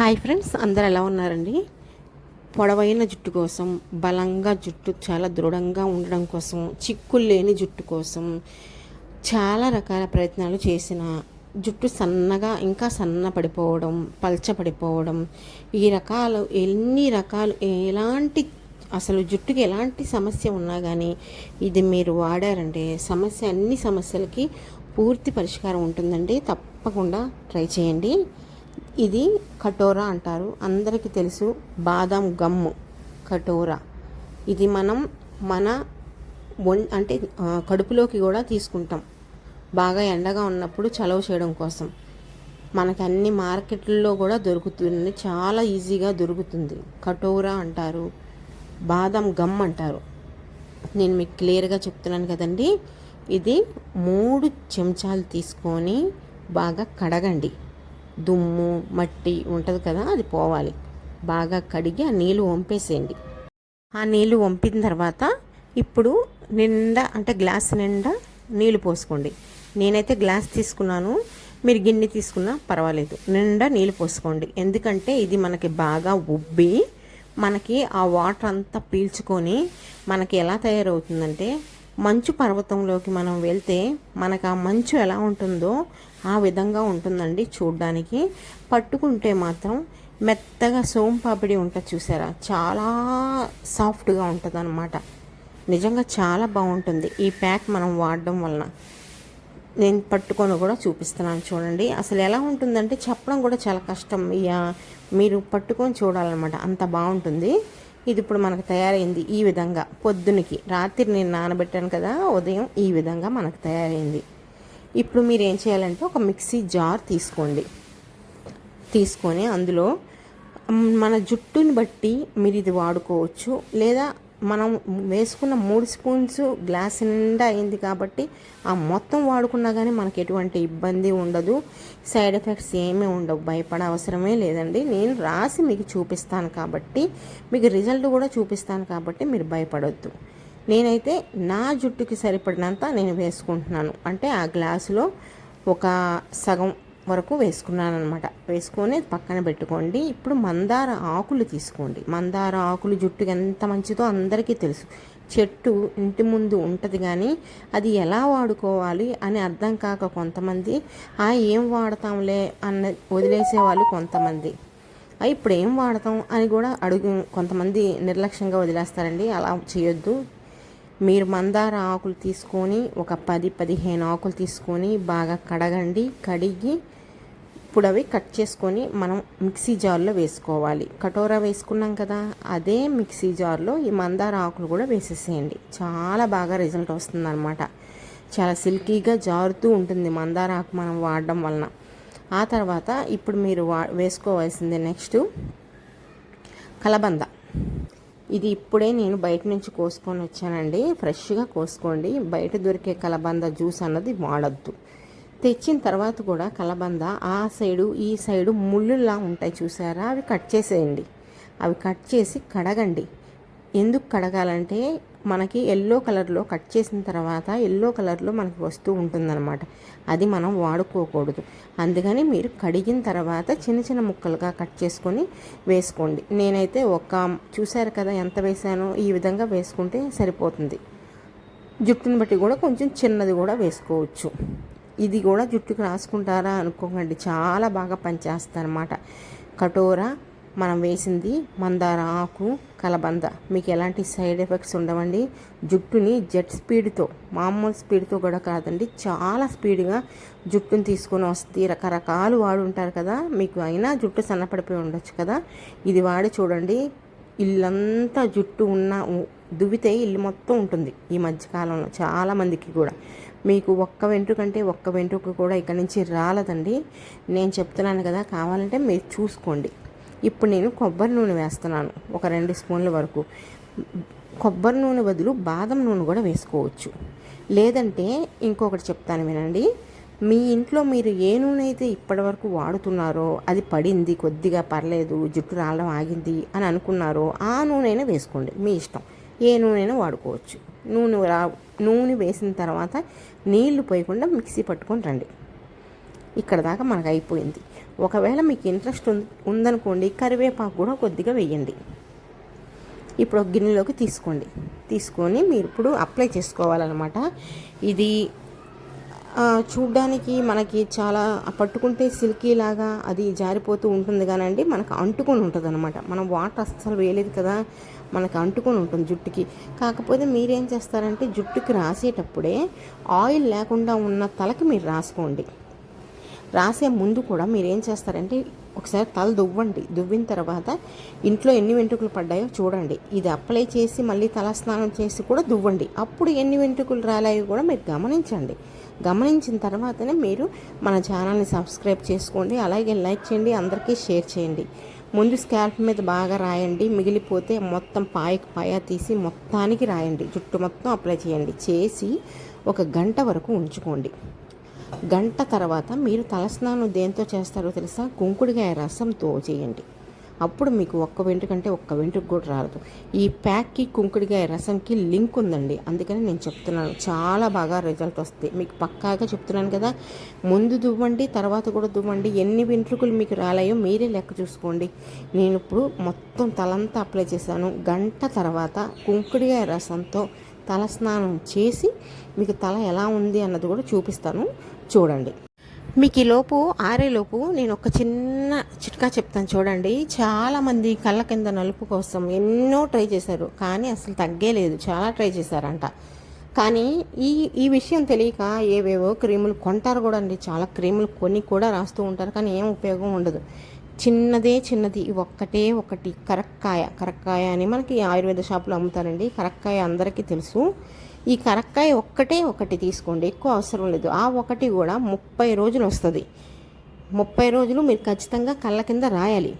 Hi friends అందరు ఎలా ఉన్నారండి? పొడవైన జుట్టు కోసం బలంగా జుట్టు చాలా దృఢంగా ఉండడం కోసం చిక్కులు లేని జుట్టు కోసం చాలా రకాల ప్రయత్నాలు చేసిన జుట్టు సన్నగా ఇంకా సన్న పడిపోవడం పల్చపడిపోవడం ఈ రకాలు ఎన్ని రకాలు ఎలాంటి అసలు జుట్టుకి ఎలాంటి సమస్య ఉన్నా కానీ ఇది మీరు వాడారంటే సమస్య అన్ని సమస్యలకి పూర్తి పరిష్కారం ఉంటుందండి. తప్పకుండా ట్రై చేయండి. ఇది కటోరా అంటారు. అందరికీ తెలుసు బాదం గమ్ము కటోరా ఇది మనం మన ఒం అంటే కడుపులోకి కూడా తీసుకుంటాం. బాగా ఎండగా ఉన్నప్పుడు చలవ చేయడం కోసం. మనకి అన్ని మార్కెట్లలో కూడా దొరుకుతుంది. చాలా ఈజీగా దొరుకుతుంది. కటోరా అంటారు. బాదం గమ్ అంటారు. నేను మీకు క్లియర్గా చెప్తున్నాను కదండి. ఇది మూడు చెంచాలు తీసుకొని బాగా కడగండి. దుమ్ము మట్టి ఉంటుంది కదా అది పోవాలి. బాగా కడిగి ఆ నీళ్ళు వంపేసేయండి. ఆ నీళ్ళు వంపిన తర్వాత ఇప్పుడు నిండా అంటే గ్లాస్ నిండా నీళ్ళు పోసుకోండి. నేనైతే గ్లాస్ తీసుకున్నాను మీరు గిన్నె తీసుకున్నా పర్వాలేదు. నిండా నీళ్ళు పోసుకోండి. ఎందుకంటే ఇది మనకి బాగా ఉబ్బి మనకి ఆ వాటర్ అంతా పీల్చుకొని మనకి ఎలా తయారవుతుందంటే మంచు పర్వతంలోకి మనం వెళ్తే మనకు ఆ మంచు ఎలా ఉంటుందో ఆ విధంగా ఉంటుందండి చూడ్డానికి. పట్టుకుంటే మాత్రం మెత్తగా సోంపాపిడి ఉంటుంది చూసారా? చాలా సాఫ్ట్గా ఉంటుంది అనమాట నిజంగా చాలా బాగుంటుంది ఈ ప్యాక్ మనం వాడడం వలన. నేను పట్టుకొని కూడా చూపిస్తున్నాను చూడండి. అసలు ఎలా ఉంటుందంటే చెప్పడం కూడా చాలా కష్టం. ఇక మీరు పట్టుకొని చూడాలన్నమాట. అంత బాగుంటుంది. ఇది ఇప్పుడు మనకు తయారైంది ఈ విధంగా. పొద్దునకి రాత్రి నేను నానబెట్టాను కదా ఉదయం ఈ విధంగా మనకు తయారైంది. ఇప్పుడు మీరు ఏం చేయాలంటే ఒక మిక్సీ జార్ తీసుకోండి. తీసుకొని అందులో మన జుట్టుని బట్టి మీరు ఇది వాడుకోవచ్చు. లేదా మనం వేసుకున్న మూడు స్పూన్స్ గ్లాస్ నిండా అయింది కాబట్టి ఆ మొత్తం వాడుకున్నా కానీ మనకి ఎటువంటి ఇబ్బంది ఉండదు. సైడ్ ఎఫెక్ట్స్ ఏమీ ఉండవు. భయపడే అవసరమే లేదండి. నేను రాసి మీకు చూపిస్తాను కాబట్టి మీకు రిజల్ట్ కూడా చూపిస్తాను కాబట్టి మీరు భయపడొద్దు. నేనైతే నా జుట్టుకి సరిపడినంత నేను వేసుకుంటున్నాను. అంటే ఆ గ్లాసులో ఒక సగం వరకు వేసుకున్నాను అనమాట వేసుకొని పక్కన పెట్టుకోండి. ఇప్పుడు మందార ఆకులు తీసుకోండి. మందార ఆకులు జుట్టుకి ఎంత మంచిదో అందరికీ తెలుసు. చెట్టు ఇంటి ముందు ఉంటుంది కానీ అది ఎలా వాడుకోవాలి అని అర్థం కాక కొంతమంది ఆ ఏం వాడతాంలే అన్న వదిలేసే వాళ్ళు కొంతమంది. ఇప్పుడు ఏం వాడతాం అని కూడా అడుగు కొంతమంది నిర్లక్ష్యంగా వదిలేస్తారండి. అలా చేయొద్దు. మీరు మందార ఆకులు తీసుకొని ఒక పది పదిహేను ఆకులు తీసుకొని బాగా కడగండి. కడిగి ఇప్పుడు అవి కట్ చేసుకొని మనం మిక్సీ జార్లో వేసుకోవాలి. కటోరా వేసుకున్నాం కదా అదే మిక్సీ జార్లో ఈ మందార ఆకులు కూడా వేసేసేయండి. చాలా బాగా రిజల్ట్ వస్తుందన్నమాట. చాలా సిల్కీగా జారుతూ ఉంటుంది మందార ఆకు మనం వాడడం వలన. ఆ తర్వాత ఇప్పుడు మీరు వా వేసుకోవాల్సింది నెక్స్ట్ కలబంద. ఇది ఇప్పుడే నేను బయట నుంచి కోసుకొని వచ్చానండి. ఫ్రెష్గా కోసుకోండి. బయట దొరికే కలబంద జ్యూస్ అన్నది వాడద్దు. తెచ్చిన తర్వాత కూడా కలబంద ఆ సైడు ఈ సైడు ముళ్ళులా ఉంటాయి చూసారా? అవి కట్ చేసేయండి. అవి కట్ చేసి కడగండి. ఎందుకు కడగాలంటే మనకి ఎల్లో కలర్లో కట్ చేసిన తర్వాత ఎల్లో కలర్లో మనకి వస్తూ ఉంటుందన్నమాట. అది మనం వాడుకోకూడదు. అందుకని మీరు కడిగిన తర్వాత చిన్న చిన్న ముక్కలుగా కట్ చేసుకొని వేసుకోండి. నేనైతే ఒక చూసారు కదా ఎంత వేసానో? ఈ విధంగా వేసుకుంటే సరిపోతుంది. జుట్టుని బట్టి కూడా కొంచెం చిన్నది కూడా వేసుకోవచ్చు. ఇది కూడా జుట్టుకు రాసుకుంటారా అనుకోకండి. చాలా బాగా పనిచేస్తారన్నమాట. కటోరా మనం వేసింది మందార ఆకు కలబంద. మీకు ఎలాంటి సైడ్ ఎఫెక్ట్స్ ఉండవండి. జుట్టుని జెట్ స్పీడ్తో మామూలు స్పీడ్తో కూడా కాదండి. చాలా స్పీడ్గా జుట్టుని తీసుకొని వస్తుంది రకరకాలు వాడు ఉంటారు కదా. మీకు అయినా జుట్టు సన్నపడిపోయి ఉండొచ్చు కదా. ఇది వాడి చూడండి. ఇల్లంతా జుట్టు ఉన్న దువ్వితే ఇల్లు మొత్తం ఉంటుంది ఈ మధ్యకాలంలో చాలా మందికి కూడా. మీకు ఒక్క వెంట్రుకంటే ఒక్క వెంట్రుక కూడా ఇక్కడ నుంచి రాలదండి. నేను చెప్తున్నాను కదా కావాలంటే మీరు చూసుకోండి. ఇప్పుడు నేను కొబ్బరి నూనె వేస్తున్నాను ఒక రెండు స్పూన్ల వరకు. కొబ్బరి నూనె బదులు బాదం నూనె కూడా వేసుకోవచ్చు. లేదంటే ఇంకొకటి చెప్తాను వినండి. మీ ఇంట్లో మీరు ఏ నూనె అయితే ఇప్పటివరకు వాడుతున్నారో అది పడింది కొద్దిగా పర్లేదు జుట్టు రావడం ఆగింది అని అనుకున్నారో ఆ నూనె వేసుకోండి మీ ఇష్టం. ఏ నూనెను వాడుకోవచ్చు. నూనె రా నూనె వేసిన తర్వాత నీళ్ళు పోయకుండా మిక్సీ పట్టుకొని రండి. ఇక్కడ దాకా మనకు అయిపోయింది. ఒకవేళ మీకు ఇంట్రెస్ట్ ఉందనుకోండి కరివేపాకు కూడా కొద్దిగా వేయండి. ఇప్పుడు ఒక గిన్నెలోకి తీసుకోండి. తీసుకొని మీరు ఇప్పుడు అప్లై చేసుకోవాలన్నమాట. ఇది చూడ్డానికి మనకి చాలా పట్టుకుంటే సిల్కీ లాగా అది జారిపోతూ ఉంటుంది కానండి మనకు అంటుకొని ఉంటుంది అనమాట మనం వాటర్ అస్సలు వేయలేదు కదా మనకు అంటుకొని ఉంటుంది జుట్టుకి. కాకపోతే మీరేం చేస్తారంటే జుట్టుకి రాసేటప్పుడే ఆయిల్ లేకుండా ఉన్న తలకి మీరు రాసుకోండి. రాసే ముందు కూడా మీరు ఏం చేస్తారంటే ఒకసారి తల దువ్వండి. దువ్విన తర్వాత ఇంట్లో ఎన్ని వెంట్రుకలు పడ్డాయో చూడండి. ఇది అప్లై చేసి మళ్ళీ తల స్నానం చేసి కూడా దువ్వండి. అప్పుడు ఎన్ని వెంట్రుకలు రాలాయో కూడా మీరు గమనించండి. గమనించిన తర్వాతనే మీరు మన ఛానల్ని సబ్స్క్రైబ్ చేసుకోండి. అలాగే లైక్ చేయండి. అందరికీ షేర్ చేయండి. ముందు స్కాల్ప్ మీద బాగా రాయండి. మిగిలిపోతే మొత్తం పాయకు పాయ తీసి మొత్తానికి రాయండి. జుట్టు మొత్తం అప్లై చేయండి. చేసి ఒక గంట వరకు ఉంచుకోండి. గంట తర్వాత మీరు తలస్నానం దేంతో చేస్తారో తెలుసా? కుంకుడుగాయ రసంతో చేయండి. అప్పుడు మీకు ఒక్క వెంట్రుకంటే ఒక్క వెంట్రుకు కూడా రాదు. ఈ ప్యాక్కి కుంకుడికాయ రసంకి లింక్ ఉందండి. అందుకని నేను చెప్తున్నాను. చాలా బాగా రిజల్ట్ వస్తుంది మీకు పక్కాగా చెప్తున్నాను కదా. ముందు దువ్వండి తర్వాత కూడా దువ్వండి. ఎన్ని వెంట్రుకలు మీకు రాలాయో మీరే లెక్క చూసుకోండి. నేను ఇప్పుడు మొత్తం తలంతా అప్లై చేశాను. గంట తర్వాత కుంకుడికాయ రసంతో తల స్నానం చేసి మీకు తల ఎలా ఉంది అన్నది కూడా చూపిస్తాను. చూడండి. మీకు ఈలోపు ఆరేలోపు నేను ఒక చిన్న చిట్కా చెప్తాను చూడండి. చాలామంది కళ్ళ కింద నలుపు కోసం ఎన్నో ట్రై చేశారు కానీ అసలు తగ్గేలేదు చాలా ట్రై చేశారంట. కానీ ఈ ఈ విషయం తెలియక ఏవేవో క్రీములు కొంటారు కూడా అండి. చాలా క్రీములు కొని కూడా రాస్తూ ఉంటారు కానీ ఏం ఉపయోగం ఉండదు. చిన్నదే చిన్నది ఒక్కటే ఒకటి. కరక్కాయ కరక్కాయ అని మనకి ఆయుర్వేద షాపులో అమ్ముతారండి. కరక్కాయ అందరికీ తెలుసు. ఈ కరక్కాయ ఒక్కటే ఒకటి తీసుకోండి ఎక్కువ అవసరం లేదు. ఆ ఒకటి కూడా ముప్పై రోజులు వస్తుంది. ముప్పై రోజులు మీరు ఖచ్చితంగా కళ్ళ కింద రాయాలి.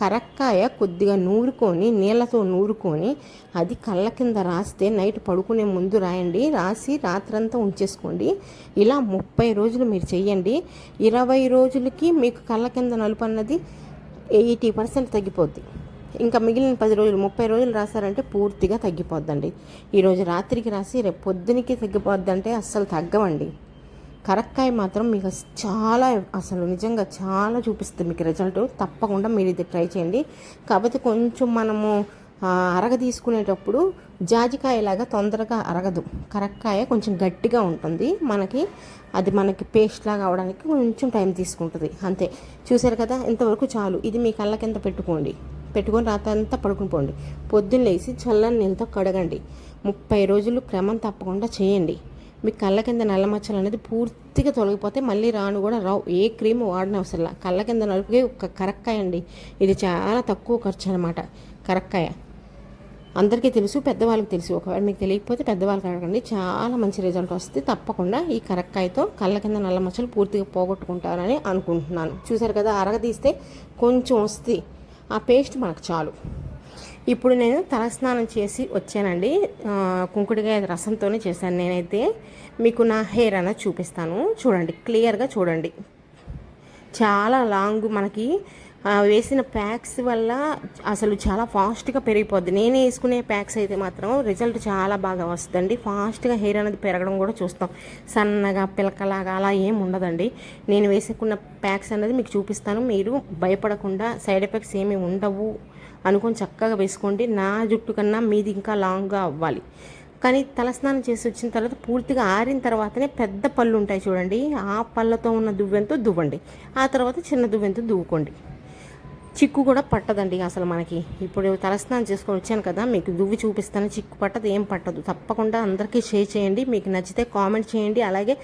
కరక్కాయ కొద్దిగా నూరుకొని నీళ్ళతో నూరుకొని అది కళ్ళ కింద రాస్తే నైట్ పడుకునే ముందు రాయండి. రాసి రాత్రంతా ఉంచేసుకోండి. ఇలా ముప్పై రోజులు మీరు చేయండి ఇరవై రోజులకి మీకు కళ్ళ కింద నలుపు అన్నది ఎయిటీ పర్సెంట్ తగ్గిపోద్ది. ఇంకా మిగిలిన పది రోజులు ముప్పై రోజులు రాశారంటే పూర్తిగా తగ్గిపోద్దండి. ఈరోజు రాత్రికి రాసి రేపు పొద్దునకి తగ్గిపోద్దంటే అస్సలు తగ్గవండి. కరక్కాయ మాత్రం మీకు చాలా అసలు నిజంగా చాలా చూపిస్తుంది మీకు రిజల్ట్ తప్పకుండా మీరు ఇది ట్రై చేయండి. కాకపోతే కొంచెం మనము అరగ తీసుకునేటప్పుడు జాజికాయలాగా తొందరగా అరగదు. కరక్కాయ కొంచెం గట్టిగా ఉంటుంది. మనకి అది మనకి పేస్ట్ లాగా అవడానికి కొంచెం టైం తీసుకుంటుంది. అంతే. చూసారు కదా? ఇంతవరకు చాలు. ఇది మీ కళ్ళ కింద పెట్టుకోండి. పెట్టుకొని రాతంతా పడుకుని పోండి. పొద్దున్న లేచి చల్లని నీళ్ళతో కడగండి. ముప్పై రోజులు క్రమం తప్పకుండా చేయండి. మీ కళ్ళ కింద నల్ల మచ్చలు అనేది పూర్తిగా తొలగిపోతే మళ్ళీ రాను కూడా రావు. ఏ క్రీమ్ వాడిన అవసరం కళ్ళ కింద నలుపుకే ఒక కరక్కాయ అండి. ఇది చాలా తక్కువ ఖర్చు అనమాట కరక్కాయ. అందరికీ తెలుసు పెద్దవాళ్ళకి తెలుసు. ఒకవేళ మీకు తెలియకపోతే పెద్దవాళ్ళకి అడగండి. చాలా మంచి రిజల్ట్ వస్తుంది. తప్పకుండా ఈ కరక్కాయతో కళ్ళ కింద నల్ల మచ్చలు పూర్తిగా పోగొట్టుకుంటారని అనుకుంటున్నాను. చూసారు కదా అరగదీస్తే కొంచెం వస్తుంది. ఆ పేస్ట్ మనకు చాలు. ఇప్పుడు నేను తలస్నానం చేసి వచ్చానండి. కుంకుడికాయ రసంతోనే చేశాను. నేనైతే మీకు నా హెయిర్ అనేది చూపిస్తాను. చూడండి క్లియర్గా చూడండి. చాలా లాంగ్ మనకి వేసిన ప్యాక్స్ వల్ల అసలు చాలా ఫాస్ట్గా పెరిగిపోద్ది. నేను వేసుకునే ప్యాక్స్ అయితే మాత్రం రిజల్ట్ చాలా బాగా వస్తుందండి. ఫాస్ట్గా హెయిర్ అనేది పెరగడం కూడా చూస్తాం. సన్నగా పిలకలాగా అలా ఏం ఉండదండి. నేను వేసుకున్న ప్యాక్స్ అనేది మీకు చూపిస్తాను. మీరు భయపడకుండా సైడ్ ఎఫెక్ట్స్ ఏమి ఉండవు అనుకొని చక్కగా వేసుకోండి. నా జుట్టు కన్నా మీది ఇంకా లాంగ్గా అవ్వాలి. కానీ తలస్నానం చేసి వచ్చిన తర్వాత పూర్తిగా ఆరిన తర్వాతనే పెద్ద పళ్ళు ఉంటాయి చూడండి. ఆ పళ్ళతో ఉన్న దువ్వెంతో దువ్వండి. ఆ తర్వాత చిన్న దువ్వెంతో దువ్వుకోండి. చిక్కు కూడా పట్టదండి అసలు మనకి. ఇప్పుడు తలస్నానం చేసుకొని వచ్చాను కదా మీకు దువ్వి చూపిస్తాను. చిక్కు పట్టదు ఏం పట్టదు. తప్పకుండా అందరికీ షేర్ చేయండి. మీకు నచ్చితే కామెంట్ చేయండి. అలాగే